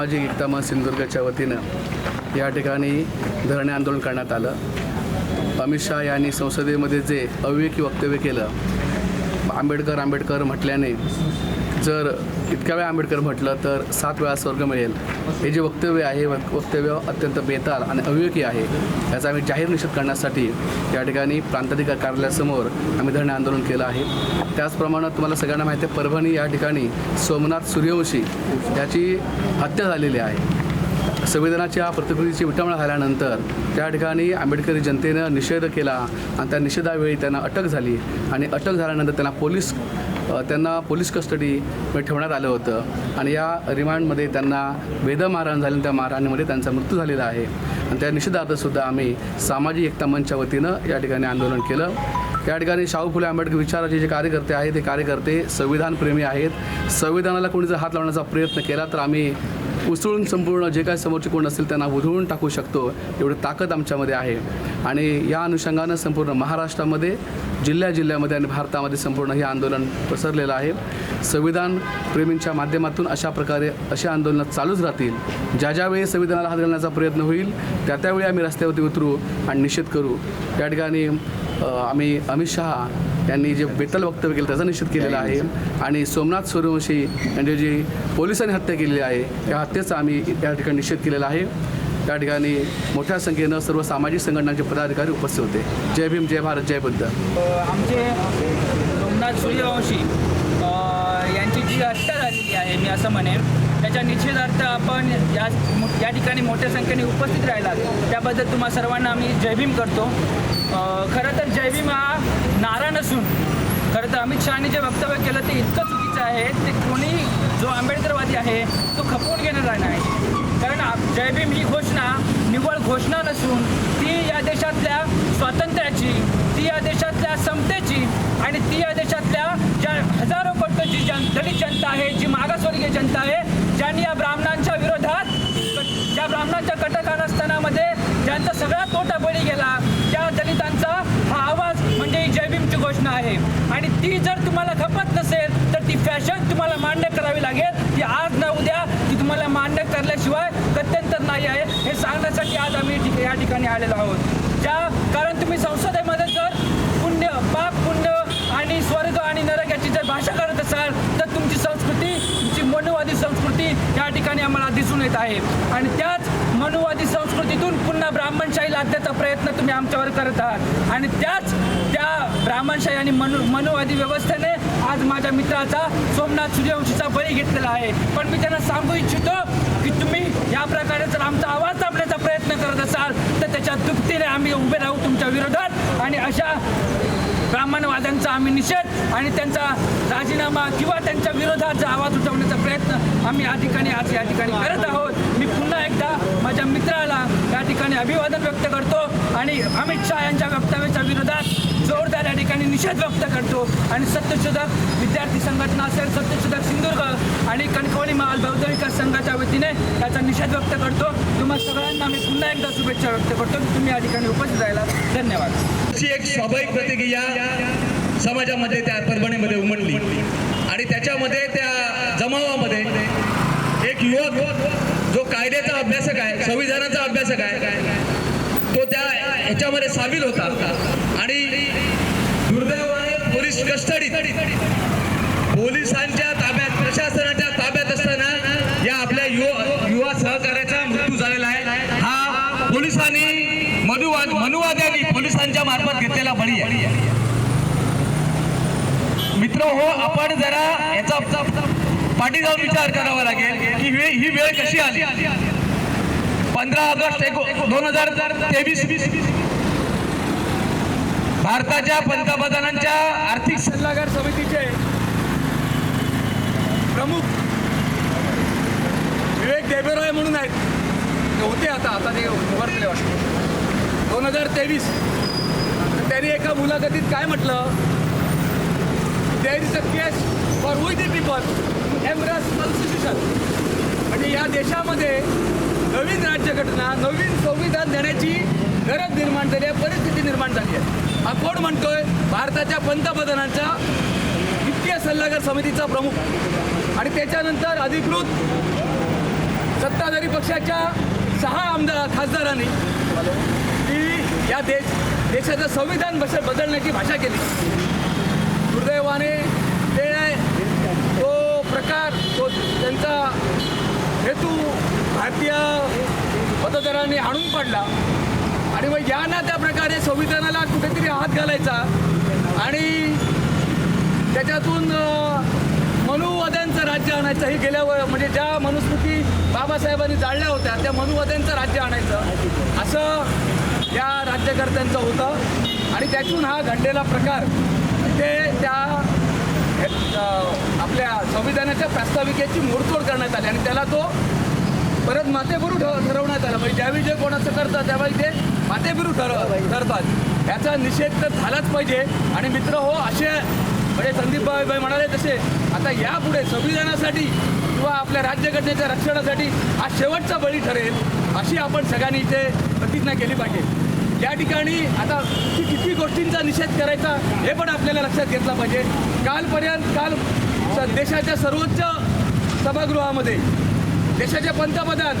सामाजिक एकता मन सिंधुदुर्गच्या वतीनं या ठिकाणी धरणे आंदोलन करण्यात आलं. अमित शहा यांनी संसदेमध्ये जे अविवेकी वक्तव्य केलं आंबेडकर आंबेडकर म्हटल्याने जर इतक्या वेळा आंबेडकर म्हटलं तर सात वेळा स्वर्ग मिळेल. हे जे वक्तव्य आहे वक्तव्य अत्यंत बेताल आणि अविवेकी आहे याचा आम्ही जाहीर निषेध करण्यासाठी या ठिकाणी प्रांताधिकार कार्यालयासमोर आम्ही धरणे आंदोलन केलं आहे. त्याचप्रमाणे तुम्हाला सगळ्यांना माहिती आहे परभणी या ठिकाणी सोमनाथ सूर्यवंशी याची हत्या झालेली आहे. संविधानाच्या प्रतिकृतीची विटंबना झाल्यानंतर त्या ठिकाणी आंबेडकरी जनतेनं निषेध केला आणि त्या निषेधावेळी त्यांना अटक झाली आणि अटक झाल्यानंतर त्यांना पोलीस त्यांना पोलीस कस्टडीमध्ये ठेवण्यात आलं होतं. आणि या रिमांडमध्ये त्यांना वेद मारहाण झाली त्या मारहाणीमध्ये त्यांचा मृत्यू झालेला आहे. आणि त्या निषेधार्थसुद्धा आम्ही सामाजिक एकता मंचच्या वतीनं या ठिकाणी आंदोलन केलं. या ठिकाणी शाहू फुले आंबेडकर विचाराचे जे कार्यकर्ते आहेत ते कार्यकर्ते संविधानप्रेमी आहेत. संविधानाला कोणी जर हात लावण्याचा प्रयत्न केला तर आम्ही उसळून संपूर्ण जे काय समोरचे कोण असेल त्यांना उधळून टाकू शकतो एवढी ताकद आमच्यामध्ये आहे. आणि या अनुषंगानं संपूर्ण महाराष्ट्रामध्ये जिल्ह्या जिल्ह्यामध्ये आणि भारतामध्ये संपूर्ण हे आंदोलन पसरलेलं आहे. संविधान प्रेमींच्या माध्यमातून अशा प्रकारे अशी आंदोलनं चालूच राहतील. ज्या ज्यावेळी संविधानाला हात घालण्याचा प्रयत्न होईल त्या त्यावेळी आम्ही रस्त्यावरती उतरू आणि निषेध करू. त्या ठिकाणी आम्ही अमित शहा यांनी जे बेतल वक्तव्य केलं त्याचा निषेध केलेला आहे. आणि सोमनाथ सूर्यवंशी यांची जी पोलिसांनी हत्या केलेली आहे या हत्येचा आम्ही या ठिकाणी निषेध केलेला आहे. त्या ठिकाणी मोठ्या संख्येनं सर्व सामाजिक संघटनांचे पदाधिकारी उपस्थित होते. जय भीम जय भारत जय बुद्ध. आमचे सोमनाथ सूर्यवंशी यांची जी हत्या झालेली आहे मी असं म्हणेन त्याच्या निषेधार्थ आपण या या ठिकाणी मोठ्या संख्येने उपस्थित राहिलात. त्याबद्दल तुम्हा सर्वांना आम्ही जयभीम करतो. खरं तर जयभीम हा नारा नसून खरं तर अमित शहानी जे वक्तव्य केलं ते इतकं चुकीचं आहे ते कोणी जो आंबेडकरवादी आहे तो खपवून घेणारा नाही. कारण जय भीम ही घोषणा निव्वळ घोषणा नसून ती या देशातल्या स्वातंत्र्याची ती या देशातल्या समतेची आणि ती या देशातल्या ज्या हजारो पट जी जन दलित जनता आहे जी मागासवर्गीय जनता आहे ज्यांनी या ब्राह्मणांच्या विरोधात क- ज्या ब्राह्मणांच्या कटकारस्थानामध्ये ज्यांचा सगळा तोटा बळी गेला त्या दलितांचा हा आवाज म्हणजे ही जयभीमची घोषणा आहे. आणि ती जर तुम्हाला खपत नसेल तर ती फॅशन तुम्हाला मान्य करावी लागेल. ती आज ना उद्या ती तुम्हाला मान्य करल्याशिवाय गत्यंतर नाही आहे. हे सांगण्यासाठी आज आम्ही या ठिकाणी आलेलो आहोत. ज्या कारण तुम्ही संसदेमध्ये जर पुण्य पाप पुण्य आणि स्वर्ग आणि नरक याची जर भाषा करत असाल तर तुमची संस्कृती तुमची मनुवादी संस्कृती या ठिकाणी आम्हाला दिसून येत आहे. आणि त्याच मनुवादी संस्कृतीतून पुन्हा ब्राह्मणशाही लादण्याचा प्रयत्न तुम्ही आमच्यावर करत आहात. आणि त्याच त्या ब्राह्मणशाही आणि मनु मनुवादी व्यवस्थेने आज माझ्या मित्राचा सोमनाथ सूर्यवंशीचा बळी घेतलेला आहे. पण मी त्यांना सांगू इच्छितो की तुम्ही या प्रकारे जर आमचा आवाज दाबण्याचा प्रयत्न करत असाल तर त्याच्या दुपटीने आम्ही उभे राहू तुमच्या विरोधात. आणि अशा ब्राह्मणवाद्यांचा आम्ही निषेध आणि त्यांचा राजीनामा किंवा त्यांच्या विरोधात आवाज उठवण्याचा प्रयत्न आम्ही या ठिकाणी आज या ठिकाणी करत आहोत. मी पुन्हा एकदा माझ्या मित्राला या ठिकाणी अभिवादन व्यक्त करतो आणि अमित शहा यांच्या वक्तव्याच्या विरोधात जोरदार या ठिकाणी निषेध व्यक्त करतो. आणि सत्यशोधक विद्यार्थी संघटना असेल सत्यशोधक सिंधुदुर्ग आणि कणकवली महाल बौद्ध विकास संघाच्या वतीने याचा निषेध व्यक्त करतो. तुम्हा सगळ्यांना मी पुन्हा एकदा शुभेच्छा व्यक्त करतो. की तुम्ही या ठिकाणी उपस्थित राहिला धन्यवाद. अशी एक स्वाभाविक प्रतिक्रिया समाजामध्ये त्या परभणीमध्ये उमटली. आणि त्याच्यामध्ये त्या जमावामध्ये एक युवक जो कायद्याचा अभ्यासक आहे संविधानाचा अभ्यासक आहे तो त्या ह्याच्यामध्ये सामील होता. आणि दुर्दैवाने पोलीस कस्टडी पोलिसांच्या ताब्यात प्रशासनाच्या ताब्यात असताना या आपल्या युवा युवा सहकार्याचा मृत्यू झालेला आहे हा पोलिसांनी मनुवाद मनुवाद्यांनी पोलिसांच्या मार्फत घेतलेला बळी आहे मित्र हो आपण जरा याचा पाठी जाऊन विचार करावा लागेल की ही वेळ कशी आली? पंधरा ऑगस्ट एको- दोन हजार तेवीस. भारताच्या पंतप्रधानांच्या आर्थिक सल्लागार समितीचे प्रमुख विवेक देबेरॉय म्हणून आहेत. होते आता आता ते उभारलेले वाटतं. दोन हजार तेवीस. एका मुलाखतीत काय म्हटलं? There is a case for we the people amorous constitution आणि या देशामध्ये नवीन राज्यघटना नवीन संविधान देण्याची गरज निर्माण झाली आहे परिस्थिती निर्माण झाली आहे. हा कोण म्हणतोय? भारताच्या पंतप्रधानांचा वित्तीय सल्लागार समितीचा प्रमुख. आणि त्याच्यानंतर अधिकृत सत्ताधारी पक्षाच्या सहा आमदार खासदारांनी की या देश देशाचं संविधान बस बदलण्याची भाषा केली. दुर्दैवाने ते तो प्रकार तो त्यांचा हेतू भारतीय मतदारांनी आणून पडला. आणि मग या ना त्या प्रकारे संविधानाला कुठेतरी हात घालायचा. आणि त्याच्यातून अ, मनुवाद्यांचं राज्य आणायचं. हे गेल्या म्हणजे ज्या मनुस्मृती बाबासाहेबांनी जाळल्या होत्या त्या मनुवाद्यांचं राज्य आणायचं. असं या राज्यकर्त्यांचं होतं. आणि त्यातून हा घडलेला प्रकार ते त्या आपल्या संविधानाच्या प्रास्ताविकेची मोडतोड करण्यात आली. आणि त्याला तो परत मातेभरू ठरवण्यात आला. म्हणजे ज्यावेळी जे कोणाचं करतात त्यावेळी ते मातेभरू ठर ठरतात. याचा निषेध तर झालाच पाहिजे. आणि मित्र हो असे म्हणजे संदीप भाई भाई म्हणाले तसे आता यापुढे संविधानासाठी किंवा आपल्या राज्यघटनेच्या रक्षणासाठी हा शेवटचा बळी ठरेल अशी आपण सगळ्यांनी इथे प्रतिज्ञा केली पाहिजे. या ठिकाणी आता किती किती गोष्टींचा निषेध करायचा हे पण आपल्याला लक्षात घेतलं पाहिजे. कालपर्यंत काल स- देशाच्या सर्वोच्च सभागृहामध्ये देशाचे पंतप्रधान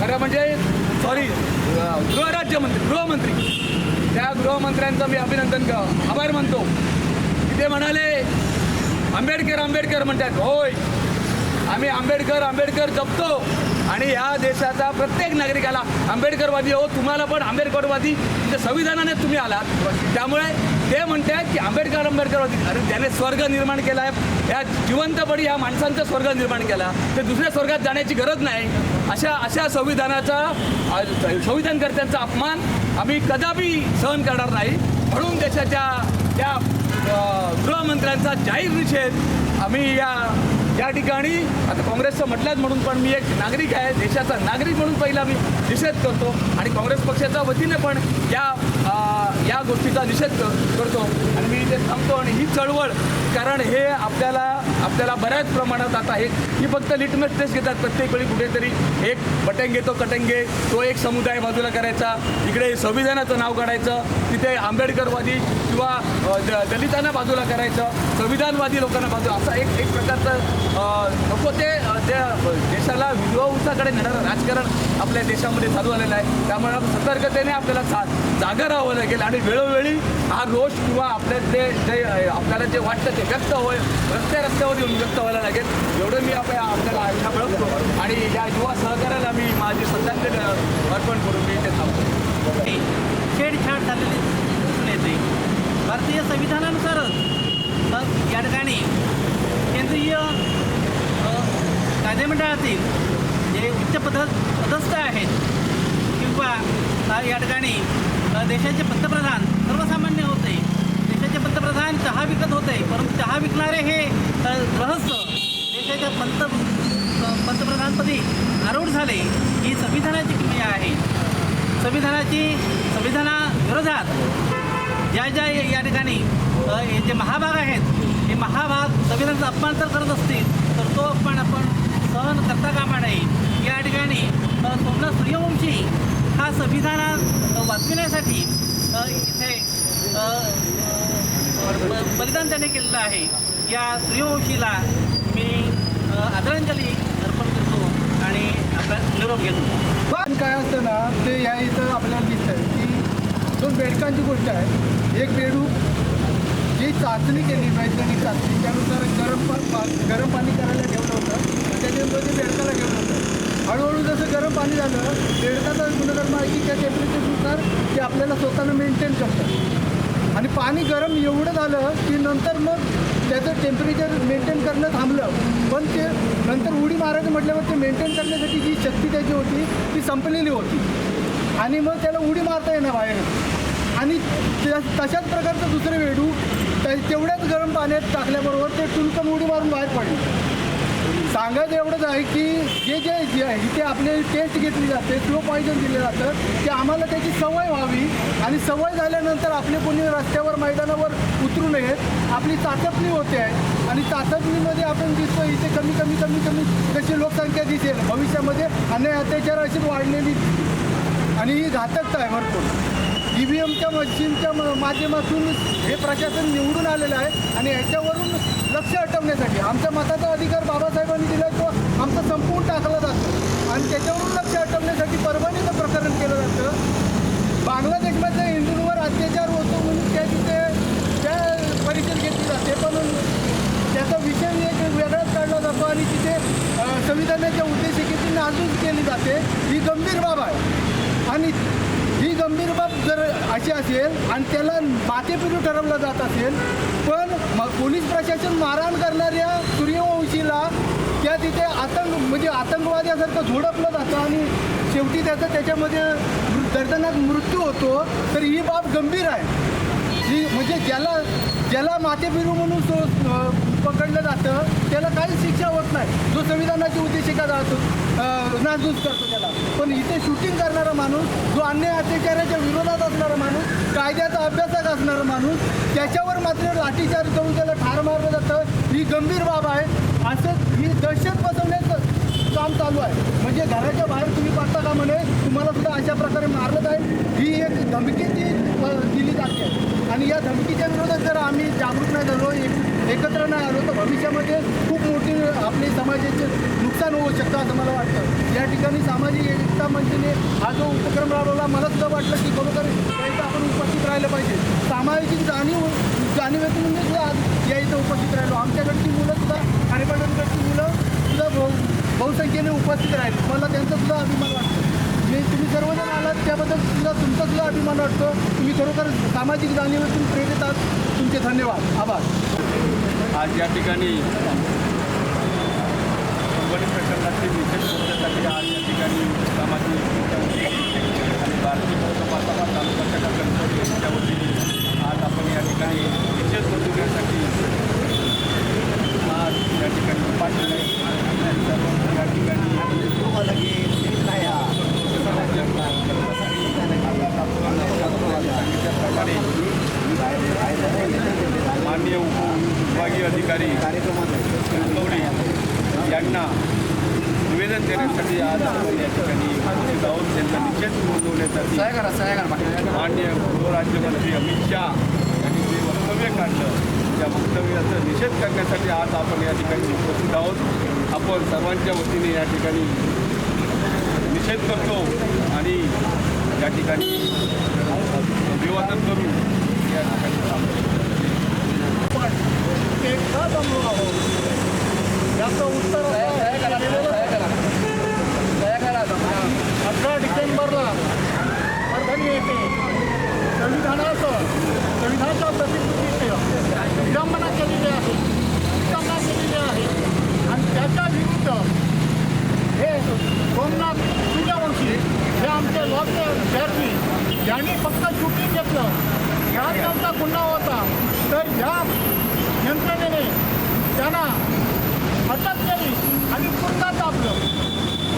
खरं म्हणजे सॉरी गृहराज्यमंत्री गृहमंत्री. त्या गृहमंत्र्यांचं मी अभिनंदन आभार मानतो. ते म्हणाले आंबेडकर आंबेडकर म्हणतात होय आम्ही आंबेडकर आंबेडकर जपतो. आणि या देशाचा प्रत्येक नागरिकाला आंबेडकरवादी हो तुम्हाला पण आंबेडकरवादी संविधानाने तुम्ही आलात. त्यामुळे ते म्हणतात की आंबेडकर आंबेडकरवादी अरे त्याने स्वर्ग निर्माण केला आहे या जिवंतपणी या माणसांचा स्वर्ग निर्माण केला. ते दुसऱ्या स्वर्गात जाण्याची गरज नाही. अशा अशा संविधानाचा संविधानकर्त्यांचा अपमान आम्ही कदापि सहन करणार नाही. म्हणून देशाच्या त्या गृहमंत्र्यांचा जाहीर निषेध आम्ही या या ठिकाणी आता काँग्रेसचं म्हटलंच म्हणून पण मी एक नागरिक आहे देशाचा नागरिक म्हणून पहिला मी निषेध करतो. आणि काँग्रेस पक्षाच्या वतीने पण या या गोष्टीचा निषेध करतो. आणि मी इथे थांबतो आणि ही चळवळ कारण हे आपल्याला आपल्याला बऱ्याच प्रमाणात आता हे ही फक्त लिटमस टेस्ट घेतात प्रत्येक वेळी कुठेतरी. एक बटंगे तो कटंगे तो एक समुदाय बाजूला करायचा. इकडे संविधानाचं नाव काढायचं. तिथे आंबेडकरवादी किंवा द- दलितांना बाजूला करायचं. संविधानवादी लोकांना बाजूला असा एक एक प्रकारचं नको ते त्या देशाला विध्वंसाकडे नेणारं राजकारण आपल्या देशामध्ये चालू आलेलं आहे. त्यामुळे सतर्कतेने आपल्याला जा जागा राहावं लागेल. आणि वेळोवेळी हा रोष किंवा आपल्या जे जे आपल्याला जे वाटतं ते व्यक्त होय रस्त्या रस्त्यावर येऊन व्यक्त व्हायला लागेल. एवढं मी आपल्या आपल्याला आशा मिळवतो आणि या युवा सहकार्याला मी माझी श्रद्धांजली अर्पण करून मी ते थांबतो. छेडछाड झालेली दिसून येते. भारतीय संविधानानुसारच या ठिकाणी केंद्रीय कायदेमंडळातील जे उच्च पद पदस्थ आहेत किंवा या ठिकाणी देशाचे पंतप्रधान सर्वसामान्य होते. देशाचे पंतप्रधान चहा विकत होते परंतु चहा विकणारे हे रहस्य देशाच्या पंत पंतप्रधानपदी आरूढ झाले. ही संविधानाची क्रिया आहे. संविधानाची संविधानाविरोधात ज्या ज्या या ठिकाणी हे जे महाभाग आहेत हे महाभाग संविधानाचा अपमान जर करत असतील तर तो अपमान आपण सहन करता कामा नये. या ठिकाणी अ, सोमनाथ सूर्यवंशी हा संविधानात वाचविण्यासाठी इथे बलिदान त्याने केलेलं आहे. या सूर्यवंशीला मी आदरांजली अर्पण करतो आणि आपला निरोप घेतो. पण काय असतं ना ते या इथं आपल्याला दिसतं की दोन बेडकांची गोष्ट आहे एक बेडू जी चाचणी केली वैज्ञानिक चाचणी त्यानुसार गरम पा गरम पाणी करायला ठेवलं होतं. आणि त्याच्यानंतर ते बेडकाला ठेवलं होतं. हळूहळू जसं गरम पाणी झालं बेडकाचा गुणधर्म आहे की त्या टेम्परेचरनुसार ते आपल्याला स्वतःला मेंटेन करतात. आणि पाणी गरम एवढं झालं की नंतर मग त्याचं टेम्परेचर मेंटेन करणं थांबलं. पण ते नंतर उडी मारायचं म्हटल्यावर ते मेंटेन करण्यासाठी जी शक्ती त्याची होती ती संपलेली होती. आणि मग त्याला उडी मारता येणार बाहेर. आणि त्या तशाच प्रकारचं दुसरं वेडू तेवढ्याच गरम पाण्यात टाकल्याबरोबर ते टुलकन उडी मारून बाहेर पडले. सांगायचं एवढंच आहे की जे जे जे इथे आपले टेस्ट घेतली जाते स्लो पॉईजन दिलं जातं की आम्हाला त्याची सवय व्हावी. आणि सवय झाल्यानंतर आपले कोणी रस्त्यावर मैदानावर उतरू नयेत. आपली चाचपणी होते. आहे आणि चाचपणीमध्ये आपण दिसतो इथे कमी कमी कमी कमी जशी लोकसंख्या दिसेल भविष्यामध्ये अन्याय अत्याचार अशीच वाढलेली. आणि ही घातकता आहे भरपूर. ई व्ही एमच्या मशीनच्या म- माध्यमातून हे प्रशासन निवडून आलेलं आहे. आणि ह्याच्यावरून लक्ष हटवण्यासाठी. आमच्या मताचा अधिकार बाबासाहेबांनी दिला तो आमचा संपूर्ण आणि त्याच्यावरून लक्ष हटवण्यासाठी परवानीचं प्रकरण केलं जातं. बांगलादेशमधल्या हिंदूंवर अत्याचार होतो म्हणून त्या तिथे त्या परिषद घेतली जाते. पण त्याचा विषय एक वेगळाच काढला जातो आणि तिथे संविधानाच्या उद्देशिकेची नाजूक केली जाते. ही गंभीर बाब आहे. आणि ही गंभीर बाब जर अशी असेल आणि त्याला मातेपिरू ठरवलं जात असेल पण म पोलीस प्रशासन मारहाण करणाऱ्या सूर्यवंशीला त्या तिथे आतंक म्हणजे आतंकवाद्यासारखं झोडपलं जातं आणि शेवटी त्याचा त्याच्यामध्ये मृ- दर्दनाक मृत्यू होतो तर ही बाब गंभीर आहे. ही म्हणजे ज्याला ज्याला मातेपिरू म्हणून पकडलं जातं त्याला काहीच शिक्षा होत नाही. जो संविधानाची उद्देशिका जातो अं, नासधूस करतो त्याला. पण इथे शूटिंग करणारा माणूस जो अन्याय अत्याचाराच्या विरोधात असणारा माणूस कायद्याचा अभ्यासक असणारा माणूस त्याच्यावर मात्र लाठीचार्ज करून त्याला ठार मारलं जातं. ही गंभीर बाब आहे. असं ही दहशत बसवण्याचं काम चालू आहे. म्हणजे घराच्या बाहेर तुम्ही पाहता का म्हणे तुम्हाला सुद्धा अशा प्रकारे मारलं जाईल. ही एक धमकी ती दिली जाते. आणि या धमकीच्या विरोधात जर आम्ही जागरूक नाही झालो एक एकत्र नाही आलो तर भविष्यामध्ये खूप मोठी आपली समाजाचे नुकसान होऊ शकतं असं मला वाटतं. या ठिकाणी सामाजिक एकता मंचने हा जो उपक्रम राबवला मला सुद्धा वाटलं की खरोखर यायचं आपण उपस्थित राहिलं पाहिजे. सामाजिक जाणीव जाणीवेतून म्हणजे सुद्धा आज या इथं उपस्थित राहिलो. आमच्याकडची मुलं सुद्धा कार्यकर्त्यांकडची मुलं सुद्धा बहु बहुसंख्येने उपस्थित राहील. मला त्यांचा सुद्धा अभिमान वाटतो. मी तुम्ही सर्वजण आलात त्याबद्दल सुद्धा तुमचा सुद्धा अभिमान वाटतो. तुम्ही खरोखर सामाजिक जाणीवेतून प्रेरित आहात. तुमचे धन्यवाद. आभार. आज या ठिकाणी परभणी प्रकरणाचे विशेष मोर्चासाठी आज या ठिकाणी सामाजिक आणि भारतीय लोकसभा सभा तालुक्याच्या कणकवली यांच्या वतीने आज आपण या ठिकाणी विशेष नोंदवण्यासाठी आज या ठिकाणी उपासना सर्व या ठिकाणी सांगितल्याप्रमाणे माननीय उपविभागीय अधिकारी कणकवली यांना निवेदन देण्यासाठी आज आपण या ठिकाणी उपस्थित आहोत. त्यांचा निषेध नोंदवण्यासाठी माननीय गृहराज्यमंत्री अमित शाह यांनी जे वक्तव्य काढलं त्या वक्तव्याचा निषेध करण्यासाठी आज आपण या ठिकाणी उपस्थित आहोत. आपण सर्वांच्या वतीने या ठिकाणी निषेध करतो आणि या ठिकाणी अभिवादन करून या ठिकाणी थांबतो. एकदा जमलो आहोत याचं उत्तर अठरा डिसेंबरला परभणी येथे संविधानाचं संविधानाच्या प्रतिकृतीचे विडंबना केलेली आहे. विडंबना केलेली आहे. आणि त्याच्या विरुद्ध हे सोमनाथ सूर्यवंशी हे आमचे लॉकचे विद्यार्थी यांनी फक्त शूटिंग घेतलं. त्यांचा गुन्हा होता. तर ह्या यंत्रणेने त्यांना अटक केली आणि तुरुंगात दाबलं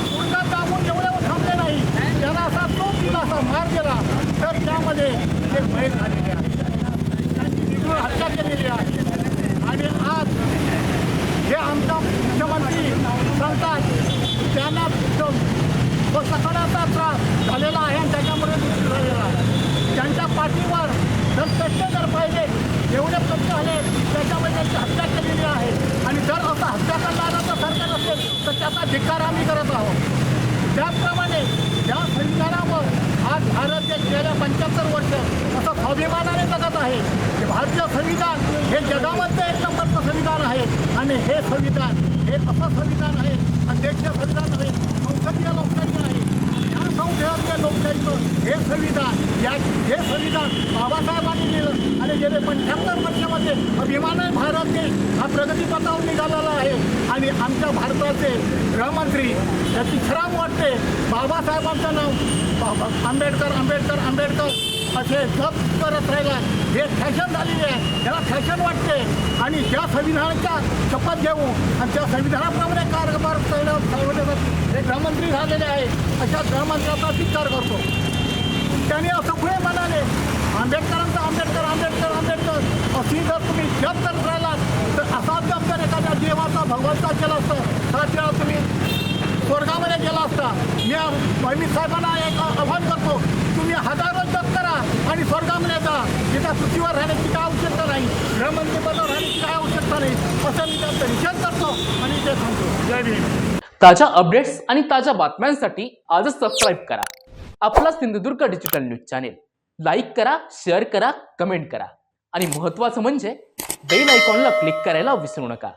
तुरुंगात दाबून एवढे थांबले नाही त्यांना असा तोप दिला असा मार दिला तर त्यामध्ये ते भय झालेले आहे त्यांची निर्मळ हत्या केलेली आहे आणि आज हे आमचा मुख्यमंत्री सांगतात त्यांना सकाळाचा त्रास झालेला आहे आणि त्याच्यामुळे मृत्यू झालेला आहे त्यांच्या पाठीवर जर कष्ट जर पाहिजे एवढे कष्ट झाले त्याच्यामुळे त्यांची हत्या केलेली आहे आणि जर असं हत्या करणारं जर सरकार असेल तर त्याचा धिक्कार आम्ही करत आहोत. त्याचप्रमाणे या संविधानावर आज भारत देश गेल्या पंच्याहत्तर वर्ष असं स्वाभिमानाने जगत आहे की भारतीय संविधान हे जगामध्ये एक नंबरचं संविधान आहे. आणि हे संविधान हे असं संविधान आहे अध्यक्ष संविधान आहे संसदीय लोकशाही आहे लोकशाहीचं हे संविधान या हे संविधान बाबासाहेबांनी दिलं आणि गेले पंच्याहत्तर वर्षामध्ये अभिमानाने भारत देश हा प्रगतीपथावर निघालेला आहे. आणि आमच्या भारताचे गृहमंत्री याची खराब वाटते. बाबासाहेबांचं नाव बाबा आंबेडकर आंबेडकर आंबेडकर. असे जप करत राहिला. हे फॅशन झालेली आहे. त्याला फॅशन वाटते. आणि त्या संविधानाच्या शपथ घेऊ. आणि त्या संविधानाप्रमाणे कारभार हे गृहमंत्री झालेले आहे. अशा गृहमंत्र्याचा स्वीकार करतो. त्यांनी असं पुढे म्हणाले आंबेडकरांचा आंबेडकर आंबेडकर आंबेडकर. अशी जर तुम्ही जप करत राहिलात तर असा जप जर एखाद्या देवाचा भगवंता केला असतं तर त्याला तुम्ही स्वर्गामध्ये गेला असता. मी अमित साहेबांना एक आव्हान करतो. तुम्ही हजारो जप करा. आणि स्वर्गामण्याचा एका पृथ्वीवर राहण्याची काय आवश्यकता नाही गृहमंत्रीपदावर राहण्याची काय आवश्यकता नाही असं मी त्यांचा निषेध करतो आणि ते सांगतो. जय भीम. ताज्या अपडेट्स आणि ताज्या बातम्यांसाठी आजच सबस्क्राईब करा. आपला Sindhudurg digital news channel like करा शेअर करा कमेंट करा. आणि महत्त्वाचं म्हणजे बेल आयकॉनला क्लिक करायला विसरू नका.